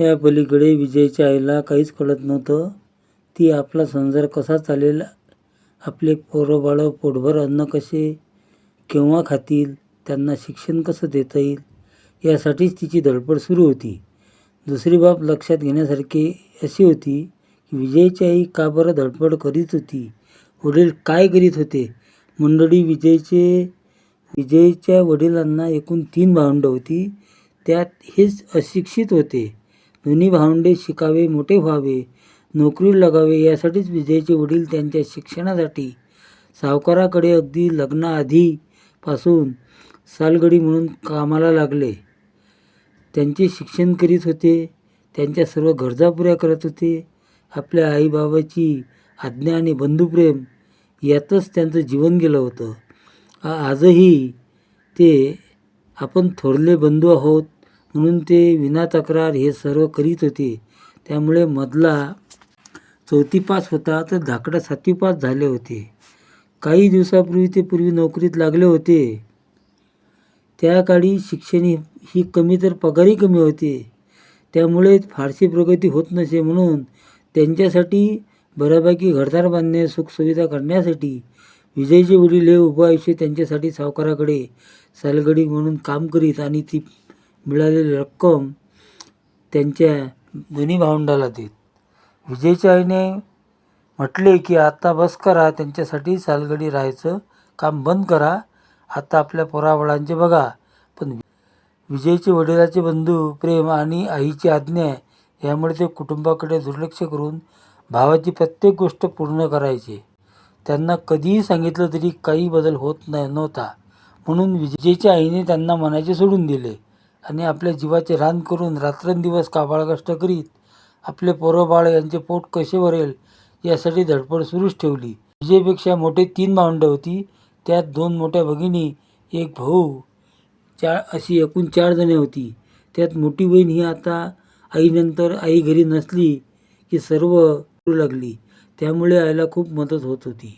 या पलीकडे विजयच्या आईला काहीच कळत नव्हतं. ती आपला संसार कसा चालेल? आपले पोरंबाळं पोटभर अन्न कसे केव्हा खातील त्यांना शिक्षण कसं देता येईल? यासाठीच तिची धडपड सुरू होती. दुसरी बाब लक्षात घेण्यासारखी अशी होती की विजयची आई का बरं धडपड करीत होती? वडील काय करीत होते? मंडळी विजयचे विजयच्या वडिलांना एकूण तीन भावंडं होती. त्यात हेच अशिक्षित होते. दोन्ही भावंडे शिकावे मोठे व्हावे नोकरी लागावे यासाठीच विजयचे वडील त्यांच्या शिक्षणासाठी सावकाराकडे अगदी लग्नाआधीपासून सालगडी म्हणून कामाला लागले. त्यांचे शिक्षण करीत होते त्यांच्या सर्व गरजा पुऱ्या करत होते. आपल्या आईबाबाची आज्ञा आणि बंधुप्रेम यातच त्यांचं जीवन गेलं होतं. आजही ते आपण थोरले बंधू आहोत. म्हणून ते विना तक्रार हे सर्व करीत होते. त्यामुळे मधला चौथी पास होता तर धाकडा सातवी पास झाले होते. काही दिवसापूर्वी ते पूर्वी नोकरीत लागले होते. त्या काळी शिक्षण ही ही कमी तर पगारही कमी होते. त्यामुळे फारशी प्रगती होत नसे म्हणून त्यांच्यासाठी बऱ्यापैकी घरदार बांधणे सुखसुविधा करण्यासाठी विजयचे वडील हे उभं आयुष्य त्यांच्यासाठी सावकाराकडे सालगडी म्हणून काम करीत आणि ती मिळालेली रक्कम त्यांच्या दोन्ही भावंडाला देत विजयच्या आईने म्हटले की आता बस करा त्यांच्यासाठी सालगडी राहायचं काम बंद करा. आता आपल्या पोरावळांचे बघा. पण विजयचे वडिलाचे बंधू प्रेम आणि आईची आज्ञा यामुळे ते कुटुंबाकडे दुर्लक्ष करून भावाची प्रत्येक गोष्ट पूर्ण करायचे. त्यांना कधीही सांगितलं तरी काही बदल होत नाही नव्हता. म्हणून विजयच्या आईने त्यांना मनाचे सोडून दिले. आणि आपल्या जीवाचे रान करून रात्रंदिवस काबाळ कष्ट करीत आपले पोरंबाळ यांचे पोट कसे भरेल यासाठी धडपड सुरूच ठेवली. विजयपेक्षा मोठे तीन भावंडं होती. त्यात दोन मोठ्या भगिनी एक भाऊ चार अशी एकूण चार जणे होती. त्यात मोठी बहीण ही आता आईनंतर आई घरी नसली की सर्व करू लागली. त्यामुळे आईला खूप मदत होत होती.